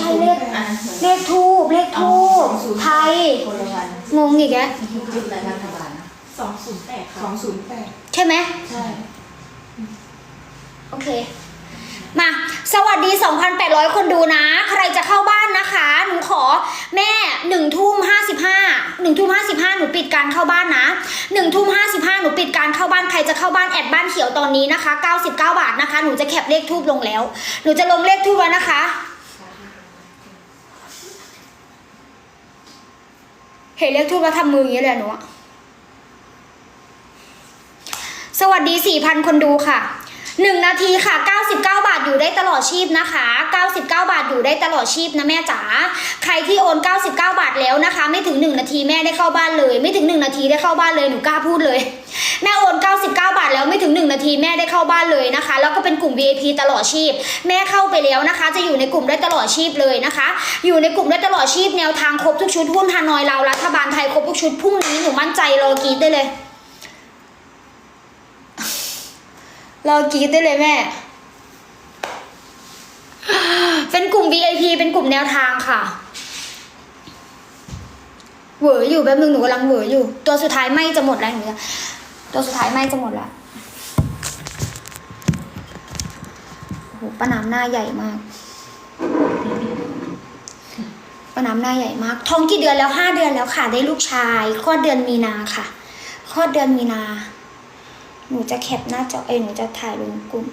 ช่เลขอันนั้นเหมือนเลขทูบเลขทูบไทยคนละวันงงอีกแกยุคอะไรรัฐบาลนะสองศูนย์แปดสองศูนย์แปดใช่ไหมใช่โอเค มา สวัสดี 2,800 คนดูนะ ใครจะเข้าบ้านนะคะ หนูขอแม่1ทุ่ม55 1ทุ่ม55 หนูปิดการเข้าบ้านนะ1ทุ่ม55 หนูปิดการเข้าบ้าน ใครจะเข้าบ้านแอดบ้านเขียวตอนนี้นะคะ 99 บาทนะคะ หนูจะแคปเลขทูบลงแล้ว หนูจะลงเลขทูบแล้วนะคะ เห็นเลขทูบแล้วทำมืออย่างนี้เลยหนูอะสวัสดี 4,000 คนดูค่ะ 1 นาทีค่ะ 99 บาทอยู่ได้ตลอดชีพนะคะ 99 บาทอยู่ได้ตลอดชีพนะแม่จ๋า ใครที่โอน 99 บาทแล้วนะคะ ไม่ถึง 1 นาทีแม่ได้เข้าบ้านเลย ไม่ถึง 1 นาทีได้เข้าบ้านเลย หนูกล้าพูดเลย แม่โอน นาทีแม่ได้เข้าบ้านเลยนะคะ แล้วก็เป็นกลุ่ม VIP ตลอดชีพ แม่เข้าไปแล้วนะคะ จะอยู่ในกลุ่มได้ตลอดชีพเลยนะคะ อยู่ในกลุ่มได้ตลอดชีพแนวทางครบทุกชุดหุ้นฮานอยเรารัฐบาลไทยครบทุกชุดพรุ่งนี้หนูมั่นใจรอกรีดได้เลยรอกรีดได้เลยแม่ เป็นกลุ่ม VIP เป็นกลุ่มแนวทางค่ะเหวออยู่แป๊บนึงหนูกำลังเหวออยู่ ตัวสุดท้ายไม่จะหมดแล้วหนูตัวสุดท้ายไม่จะหมดแล้ว โอ้โหป้าน้ำหน้าใหญ่มากป้าน้ำหน้าใหญ่มาก ท้องกี่เดือนแล้วห้าเดือนแล้วค่ะ ได้ลูกชายคลอดเดือนมีนาค่ะคลอดเดือนมีนา หนูจะแคปหน้าจอเอยหนูจะถ่ายลงกลุ่ม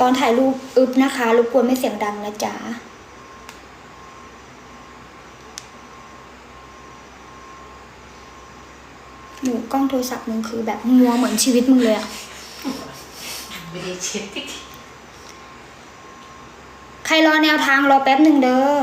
ตอนถ่ายรูปอึบนะคะรบกวนไม่เสียงดังนะจ๊ะ หนูกล้องโทรศัพท์มึงคือแบบมัวเหมือนชีวิตมึงเลยอะไม่ได้เช็ดใครรอแนวทางรอแป๊บหนึ่งเด้อ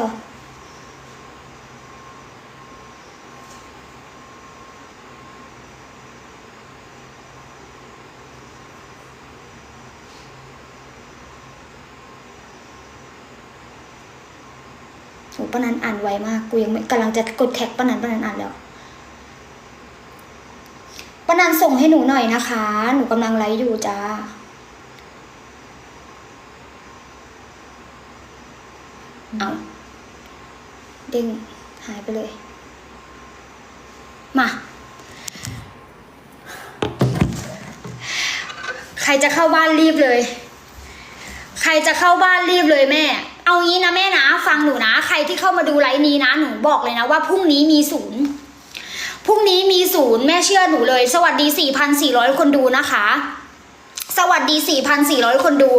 โหป้านันอ่านไวมาก กูยังไม่กำลังจะกดแท็กป้านันป้านันอ่านแล้ว ป้านันส่งให้หนูหน่อยนะคะ หนูกำลังไลฟ์อยู่จ้าเอาเด้งหายไปเลย มา ใครจะเข้าบ้านรีบเลย ใครจะเข้าบ้านรีบเลยแม่ เอางี้นะแม่นะ ฟังหนูนะ ใครที่เข้ามาดูไลฟ์นี้นะ หนูบอกเลยนะว่าพรุ่งนี้มีศูนย์ พรุ่งนี้มีศูนย์แม่เชื่อหนูเลย สวัสดี 4,400 คนดูนะคะ สวัสดี 4,400 คนดู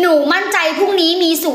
หนูมั่นใจพรุ่งนี้มีศูนย์